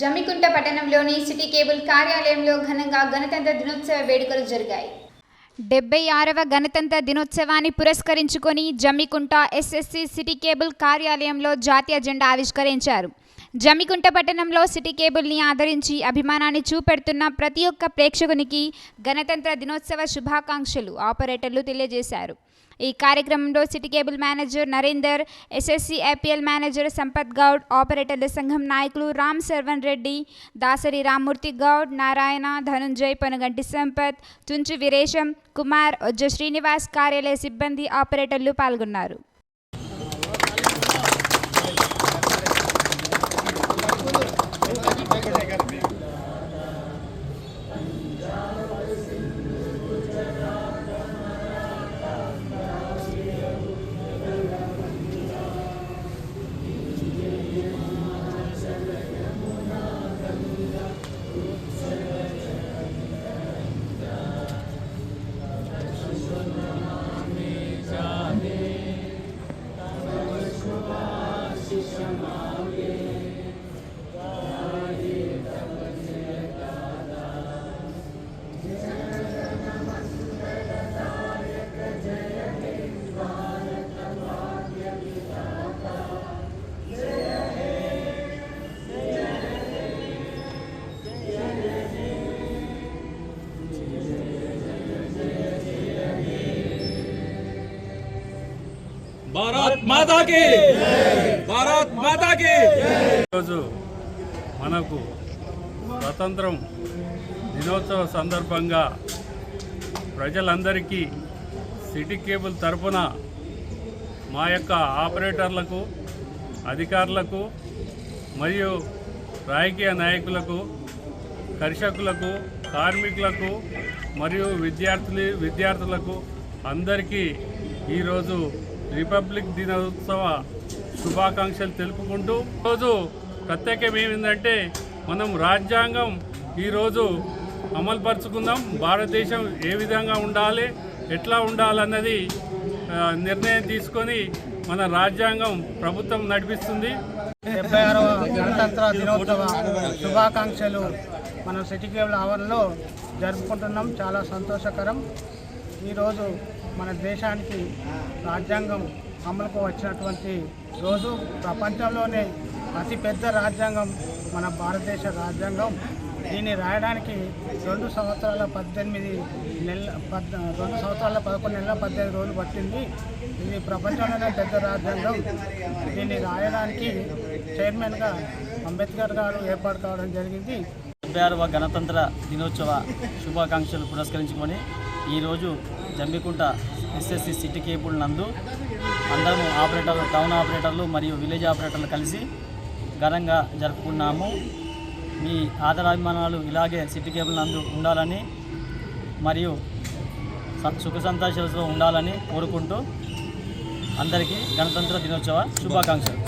జమ్మికుంట పట్టణంలోని city cable కార్యాలయంలో ఘనంగా గణతంత్ర దినోత్సవ వేడుకలు జరిగాయి. డెబ్బై ఆరవ గణతంత్ర దినోత్సవాన్ని పురస్కరించుకొని జమ్మికుంట ఎస్ఎస్సి సిటీ కేబుల్ కార్యాలయంలో జాతీయ జెండా ఆవిష్కరించారు. జమికుంట పట్టణంలో సిటీ కేబుల్ని ఆదరించి అభిమానాన్ని చూపెడుతున్న ప్రతి ఒక్క ప్రేక్షకునికి గణతంత్ర దినోత్సవ శుభాకాంక్షలు ఆపరేటర్లు తెలియజేశారు. ఈ కార్యక్రమంలో city cable manager Narender SSC APL manager Sampath Goud ఆపరేటర్ల సంఘం నాయకులు రామ్ శర్వన్ రెడ్డి దాసరి రామ్మూర్తి గౌడ్ నారాయణ ధనుంజయ్ పనుగంటి సంపత్ తుంచు వీరేశం కుమార్ ఒజ్జ శ్రీనివాస్ కార్యాలయ సిబ్బంది ఆపరేటర్లు పాల్గొన్నారు. భారత్ మాతాకి భారత్ మాతాకి ఈరోజు మనకు స్వతంత్రం దినోత్సవ సందర్భంగా ప్రజలందరికీ సిటీ కేబుల్ తరపున మా యొక్క ఆపరేటర్లకు అధికారులకు మరియు రాజకీయ నాయకులకు కర్షకులకు కార్మికులకు మరియు విద్యార్థులు విద్యార్థులకు అందరికీ ఈరోజు రిపబ్లిక్ దినోత్సవ శుభాకాంక్షలు తెలుపుకుంటూ ఈరోజు ప్రత్యేకం ఏమిందంటే మనం రాజ్యాంగం ఈరోజు అమలుపరుచుకుందాం. భారతదేశం ఏ విధంగా ఉండాలి ఎట్లా ఉండాలన్నది నిర్ణయం తీసుకొని మన రాజ్యాంగం ప్రభుత్వం నడిపిస్తుంది. డెబ్బై ఆరవ గణతంత్ర దినోత్సవ శుభాకాంక్షలు మనం సిటీ కేబుల్ ఆవరణలో జరుపుకుంటున్నాం. చాలా సంతోషకరం. ఈరోజు మన దేశానికి రాజ్యాంగం అమలుకు వచ్చినటువంటి రోజు ప్రపంచంలోనే అతిపెద్ద రాజ్యాంగం మన భారతదేశ రాజ్యాంగం. దీన్ని రాయడానికి రెండు సంవత్సరాల పద్దెనిమిది నెలల పద్ రెండు సంవత్సరాల పదకొండు నెలల పద్దెనిమిది రోజులు పట్టింది. ఇది ప్రపంచంలోనే పెద్ద రాజ్యాంగం. దీన్ని రాయడానికి చైర్మన్గా అంబేద్కర్ గారు ఏర్పాటు కావడం జరిగింది. డెబ్బై ఆరవ గణతంత్ర దినోత్సవ శుభాకాంక్షలు పురస్కరించుకొని ఈరోజు జంబికుంట ఎస్ఎస్సి సిటీ కేబుల్ నందు అందరము ఆపరేటర్లు టౌన్ ఆపరేటర్లు మరియు విలేజ్ ఆపరేటర్లు కలిసి ఘనంగా జరుపుకున్నాము. మీ ఆదరాభిమానాలు ఇలాగే సిటీ కేబుల్ నందు ఉండాలని మరియు సుఖ సంతోషాలతో ఉండాలని కోరుకుంటూ అందరికీ గణతంత్ర దినోత్సవ శుభాకాంక్షలు.